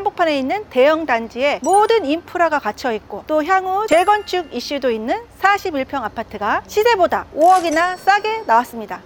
한복판에 있는 대형 단지에 모든 인프라가 갖춰 있고 또 향후 재건축 이슈도 있는 41평 아파트가 시세보다 5억이나 싸게 나왔습니다.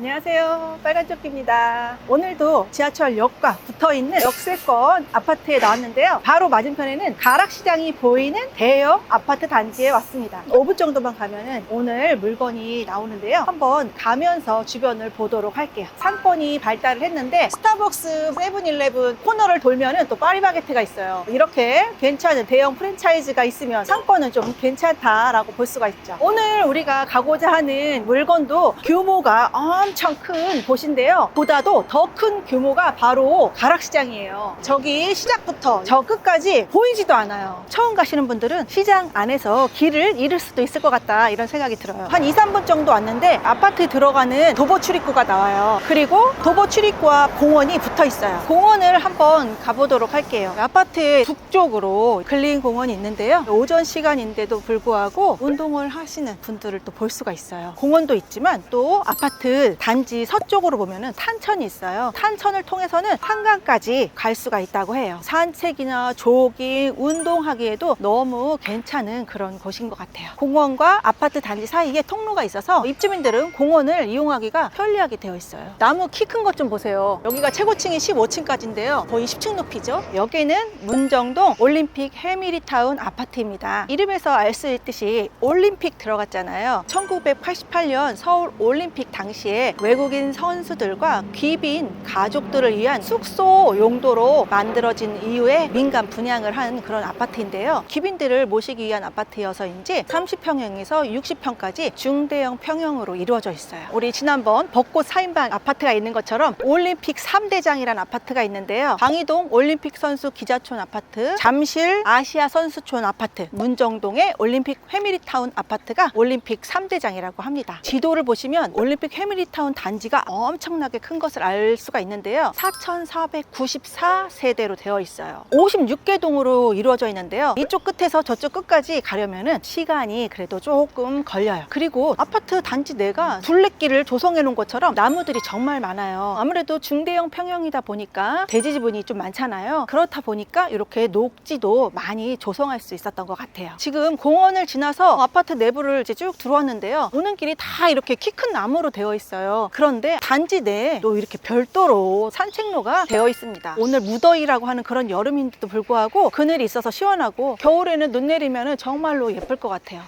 안녕하세요. 빨간조끼입니다. 오늘도 지하철역과 붙어 있는 역세권 아파트에 나왔는데요. 바로 맞은편에는 가락시장이 보이는 대형 아파트 단지에 왔습니다. 5분 정도만 가면은 오늘 물건이 나오는데요. 한번 가면서 주변을 보도록 할게요. 상권이 발달을 했는데 스타벅스, 세븐일레븐 코너를 돌면은 또 파리바게트가 있어요. 이렇게 괜찮은 대형 프랜차이즈가 있으면 상권은 좀 괜찮다라고 볼 수가 있죠. 오늘 우리가 가고자 하는 물건도 규모가 엄청 큰 곳인데요. 보다도 더 큰 규모가 바로 가락시장이에요. 저기 시작부터 저 끝까지 보이지도 않아요. 처음 가시는 분들은 시장 안에서 길을 잃을 수도 있을 것 같다 이런 생각이 들어요. 한 2, 3분 정도 왔는데 아파트 들어가는 도보 출입구가 나와요. 그리고 도보 출입구와 공원이 붙어 있어요. 공원을 한번 가보도록 할게요. 아파트의 북쪽으로 근린 공원이 있는데요. 오전 시간인데도 불구하고 운동을 하시는 분들을 또 볼 수가 있어요. 공원도 있지만 또 아파트 단지 서쪽으로 보면은 탄천이 있어요. 탄천을 통해서는 한강까지 갈 수가 있다고 해요. 산책이나 조깅, 운동하기에도 너무 괜찮은 그런 곳인 것 같아요. 공원과 아파트 단지 사이에 통로가 있어서 입주민들은 공원을 이용하기가 편리하게 되어 있어요. 나무 키 큰 것 좀 보세요. 여기가 최고층이 15층까지인데요. 거의 10층 높이죠. 여기는 문정동 올림픽 해미리타운 아파트입니다. 이름에서 알 수 있듯이 올림픽 들어갔잖아요. 1988년 서울 올림픽 당시에 외국인 선수들과 귀빈 가족들을 위한 숙소 용도로 만들어진 이후에 민간 분양을 한 그런 아파트인데요. 귀빈들을 모시기 위한 아파트여서인지 30평형에서 60평까지 중대형 평형으로 이루어져 있어요. 우리 지난번 벚꽃 4인방 아파트가 있는 것처럼 올림픽 3대장이라는 아파트가 있는데요. 방이동 올림픽 선수 기자촌 아파트, 잠실 아시아 선수촌 아파트, 문정동의 올림픽 회미리타운 아파트가 올림픽 3대장이라고 합니다. 지도를 보시면 올림픽 회미리타운 단지가 엄청나게 큰 것을 알 수가 있는데요. 4,494세대로 되어 있어요. 56개 동으로 이루어져 있는데요. 이쪽 끝에서 저쪽 끝까지 가려면은 시간이 그래도 조금 걸려요. 그리고 아파트 단지 내가 둘레길을 조성해 놓은 것처럼 나무들이 정말 많아요. 아무래도 중대형 평형이다 보니까 대지 지분이 좀 많잖아요. 그렇다 보니까 이렇게 녹지도 많이 조성할 수 있었던 것 같아요. 지금 공원을 지나서 아파트 내부를 이제 쭉 들어왔는데요. 오는 길이 다 이렇게 키 큰 나무로 되어 있어요. 그런데 단지 내에 또 이렇게 별도로 산책로가 되어 있습니다. 오늘 무더위라고 하는 그런 여름인데도 불구하고 그늘이 있어서 시원하고 겨울에는 눈 내리면 정말로 예쁠 것 같아요.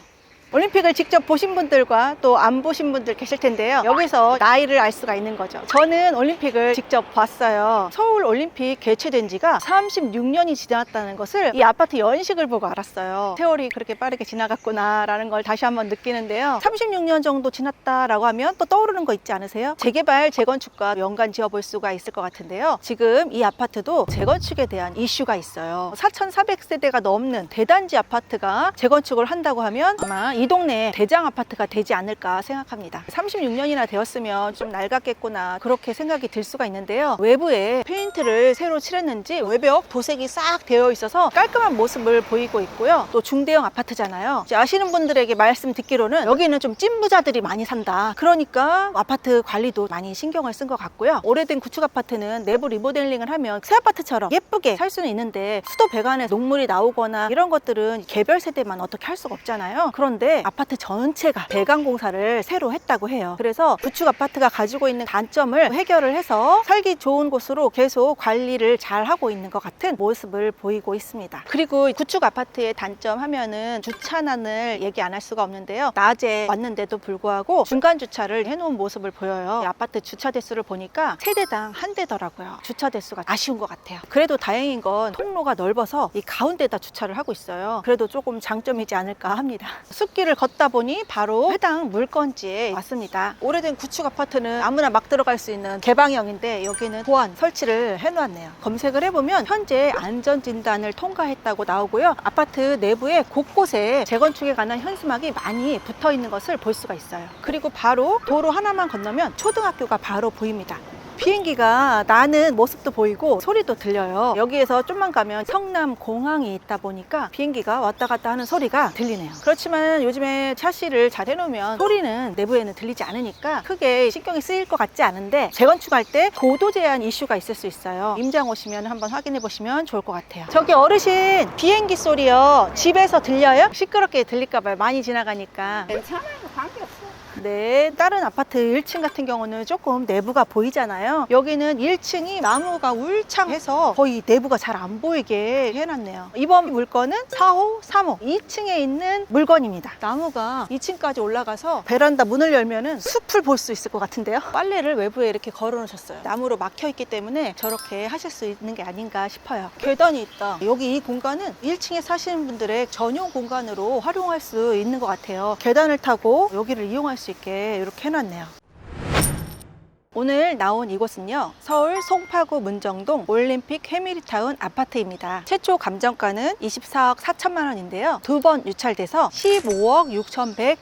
올림픽을 직접 보신 분들과 또 안 보신 분들 계실 텐데요. 여기서 나이를 알 수가 있는 거죠. 저는 올림픽을 직접 봤어요. 서울 올림픽 개최된 지가 36년이 지났다는 것을 이 아파트 연식을 보고 알았어요. 세월이 그렇게 빠르게 지나갔구나라는 걸 다시 한번 느끼는데요. 36년 정도 지났다라고 하면 또 떠오르는 거 있지 않으세요? 재개발, 재건축과 연관 지어볼 수가 있을 것 같은데요. 지금 이 아파트도 재건축에 대한 이슈가 있어요. 4,400세대가 넘는 대단지 아파트가 재건축을 한다고 하면 아마 이 동네에 대장 아파트가 되지 않을까 생각합니다. 36년이나 되었으면 좀 낡았겠구나 그렇게 생각이 들 수가 있는데요. 외부에 페인트를 새로 칠했는지 외벽 도색이 싹 되어 있어서 깔끔한 모습을 보이고 있고요. 또 중대형 아파트잖아요. 아시는 분들에게 말씀 듣기로는 여기는 좀 찐부자들이 많이 산다. 그러니까 아파트 관리도 많이 신경을 쓴 것 같고요. 오래된 구축 아파트는 내부 리모델링을 하면 새 아파트처럼 예쁘게 살 수는 있는데 수도 배관에 녹물이 나오거나 이런 것들은 개별 세대만 어떻게 할 수가 없잖아요. 그런데 아파트 전체가 배관 공사를 새로 했다고 해요. 그래서 구축 아파트가 가지고 있는 단점을 해결을 해서 살기 좋은 곳으로 계속 관리를 잘 하고 있는 것 같은 모습을 보이고 있습니다. 그리고 구축 아파트의 단점 하면은 주차난을 얘기 안 할 수가 없는데요. 낮에 왔는데도 불구하고 중간 주차를 해놓은 모습을 보여요. 이 아파트 주차 대수를 보니까 세대당 한 대더라고요. 주차 대수가 아쉬운 것 같아요. 그래도 다행인 건 통로가 넓어서 이 가운데다 주차를 하고 있어요. 그래도 조금 장점이지 않을까 합니다. 숲 길을 걷다 보니 바로 해당 물건지에 왔습니다. 오래된 구축 아파트는 아무나 막 들어갈 수 있는 개방형인데 여기는 보안 설치를 해놓았네요. 검색을 해보면 현재 안전진단을 통과했다고 나오고요. 아파트 내부에 곳곳에 재건축에 관한 현수막이 많이 붙어 있는 것을 볼 수가 있어요. 그리고 바로 도로 하나만 건너면 초등학교가 바로 보입니다. 비행기가 나는 모습도 보이고 소리도 들려요. 여기에서 좀만 가면 성남 공항이 있다 보니까 비행기가 왔다 갔다 하는 소리가 들리네요. 그렇지만 요즘에 샤시를 잘 해놓으면 소리는 내부에는 들리지 않으니까 크게 신경이 쓰일 것 같지 않은데 재건축할 때 고도 제한 이슈가 있을 수 있어요. 임장 오시면 한번 확인해 보시면 좋을 것 같아요. 저기 어르신 비행기 소리요. 집에서 들려요? 시끄럽게 들릴까봐요. 많이 지나가니까. 괜찮아요. 네, 다른 아파트 1층 같은 경우는 조금 내부가 보이잖아요. 여기는 1층이 나무가 울창해서 거의 내부가 잘 안 보이게 해놨네요. 이번 물건은 4호, 3호, 2층에 있는 물건입니다. 나무가 2층까지 올라가서 베란다 문을 열면은 숲을 볼 수 있을 것 같은데요. 빨래를 외부에 이렇게 걸어 놓으셨어요. 나무로 막혀 있기 때문에 저렇게 하실 수 있는 게 아닌가 싶어요. 계단이 있다. 여기 이 공간은 1층에 사시는 분들의 전용 공간으로 활용할 수 있는 것 같아요. 계단을 타고 여기를 이용할 수 있게 이렇게 해놨네요. 오늘 나온 이곳은요 서울 송파구 문정동 올림픽 해밀타운 아파트입니다. 최초 감정가는 24억 4천만 원인데요. 두 번 유찰돼서 15억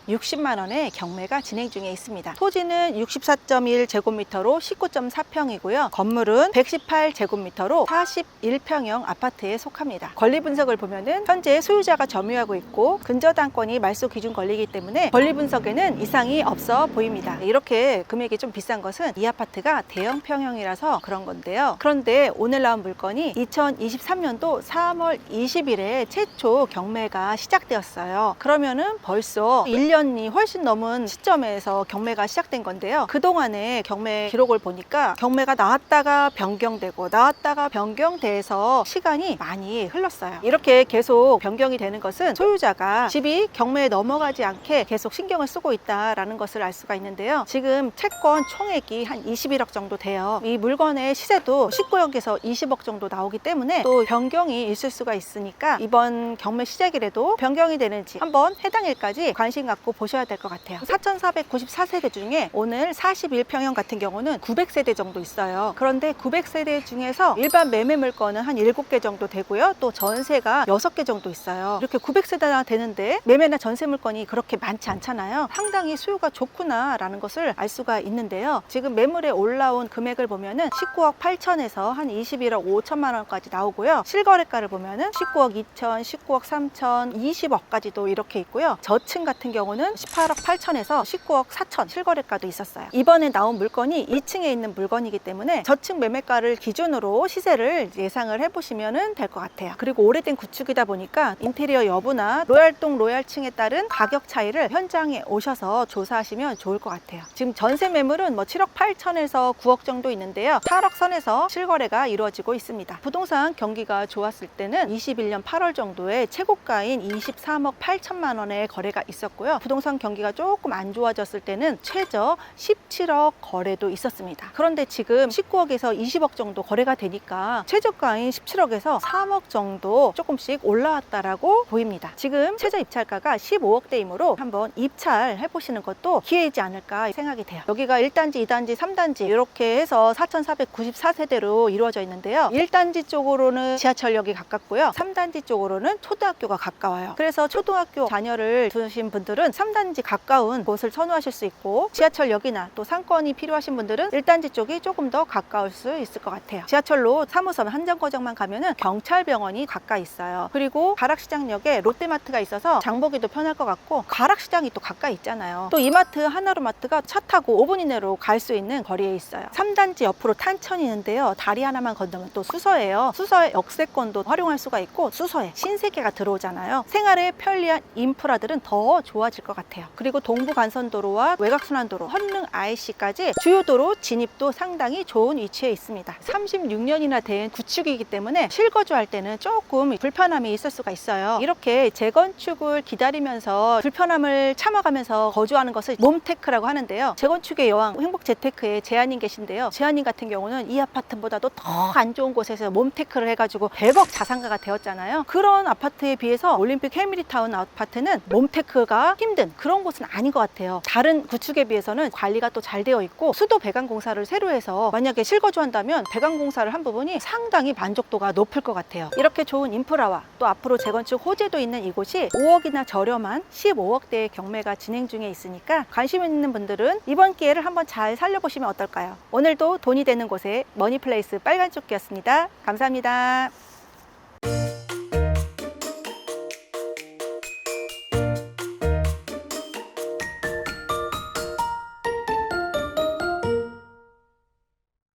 6,160만 원의 경매가 진행 중에 있습니다. 토지는 64.1제곱미터로 19.4평이고요. 건물은 118제곱미터로 41평형 아파트에 속합니다. 권리 분석을 보면은 현재 소유자가 점유하고 있고 근저당권이 말소 기준 권리이기 때문에 권리 분석에는 이상이 없어 보입니다. 이렇게 금액이 좀 비싼 것은 이 아파트가 대형 평형이라서 그런 건데요. 그런데 오늘 나온 물건이 2023년도 3월 20일에 최초 경매가 시작되었어요. 그러면은 벌써 1년이 훨씬 넘은 시점에서 경매가 시작된 건데요. 그동안의 경매 기록을 보니까 경매가 나왔다가 변경되고 나왔다가 변경돼서 시간이 많이 흘렀어요. 이렇게 계속 변경이 되는 것은 소유자가 집이 경매에 넘어가지 않게 계속 신경을 쓰고 있다라는 것을 알 수가 있는데요. 지금 채권 총액이 한 21억 정도 돼요. 이 물건의 시세도 19억에서 20억 정도 나오기 때문에 또 변경이 있을 수가 있으니까 이번 경매 시작일에도 변경이 되는지 한번 해당일까지 관심 갖고 보셔야 될 것 같아요. 4,494세대 중에 오늘 41평형 같은 경우는 900세대 정도 있어요. 그런데 900세대 중에서 일반 매매 물건은 한 7개 정도 되고요. 또 전세가 6개 정도 있어요. 이렇게 900세대나 되는데 매매나 전세 물건이 그렇게 많지 않잖아요. 상당히 수요가 좋구나라는 것을 알 수가 있는데요. 지금 매물에 올라온 금액을 보면은 19억 8천에서 한 21억 5천만 원까지 나오고요. 실거래가를 보면은 19억 2천, 19억 3천, 20억까지도 이렇게 있고요. 저층 같은 경우는 18억 8천에서 19억 4천 실거래가도 있었어요. 이번에 나온 물건이 2층에 있는 물건이기 때문에 저층 매매가를 기준으로 시세를 예상을 해보시면 될 것 같아요. 그리고 오래된 구축이다 보니까 인테리어 여부나 로얄동 로얄층에 따른 가격 차이를 현장에 오셔서 조사하시면 좋을 것 같아요. 지금 전세 매물은 뭐 7억 8 천에서 9억 정도 있는데요. 8억 선에서 실거래가 이루어지고 있습니다. 부동산 경기가 좋았을 때는 21년 8월 정도에 최고가인 23억 8천만 원의 거래가 있었고요. 부동산 경기가 조금 안 좋아졌을 때는 최저 17억 거래도 있었습니다. 그런데 지금 19억에서 20억 정도 거래가 되니까 최저가인 17억에서 3억 정도 조금씩 올라왔다라고 보입니다. 지금 최저 입찰가가 15억대이므로 한번 입찰해 보시는 것도 기회이지 않을까 생각이 돼요. 여기가 1단지, 2단지, 3단지 이렇게 해서 4,494세대로 이루어져 있는데요. 1단지 쪽으로는 지하철역이 가깝고요. 3단지 쪽으로는 초등학교가 가까워요. 그래서 초등학교 자녀를 두신 분들은 3단지 가까운 곳을 선호하실 수 있고 지하철역이나 또 상권이 필요하신 분들은 1단지 쪽이 조금 더 가까울 수 있을 것 같아요. 지하철로 3호선 한정거장만 가면은 경찰병원이 가까이 있어요. 그리고 가락시장역에 롯데마트가 있어서 장보기도 편할 것 같고 가락시장이 또 가까이 있잖아요. 또 이마트 하나로마트가 차 타고 5분 이내로 갈 수 있는 거리에 있어요. 3단지 옆으로 탄천이 있는데요. 다리 하나만 건너면 또 수서예요. 수서의 역세권도 활용할 수가 있고 수서에 신세계가 들어오잖아요. 생활에 편리한 인프라들은 더 좋아질 것 같아요. 그리고 동부 간선도로와 외곽순환도로, 헌릉 IC까지 주요 도로 진입도 상당히 좋은 위치에 있습니다. 36년이나 된 구축이기 때문에 실거주할 때는 조금 불편함이 있을 수가 있어요. 이렇게 재건축을 기다리면서 불편함을 참아가면서 거주하는 것을 몸테크라고 하는데요. 재건축의 여왕 행복재테크 에 제한님 계신데요. 제한님 같은 경우는 이 아파트보다도 더 안 좋은 곳에서 몸테크를 해가지고 대박 자산가가 되었잖아요. 그런 아파트에 비해서 올림픽 해밀리타운 아파트는 몸테크가 힘든 그런 곳은 아닌 것 같아요. 다른 구축에 비해서는 관리가 또 잘 되어 있고 수도 배관 공사를 새로 해서 만약에 실거주한다면 배관 공사를 한 부분이 상당히 만족도가 높을 것 같아요. 이렇게 좋은 인프라와 또 앞으로 재건축 호재도 있는 이곳이 5억이나 저렴한 15억대의 경매가 진행 중에 있으니까 관심 있는 분들은 이번 기회를 한번 잘 살려 보시면 찾아보시면 어떨까요? 오늘도 돈이 되는 곳에 머니플레이스 빨간조끼였습니다. 감사합니다.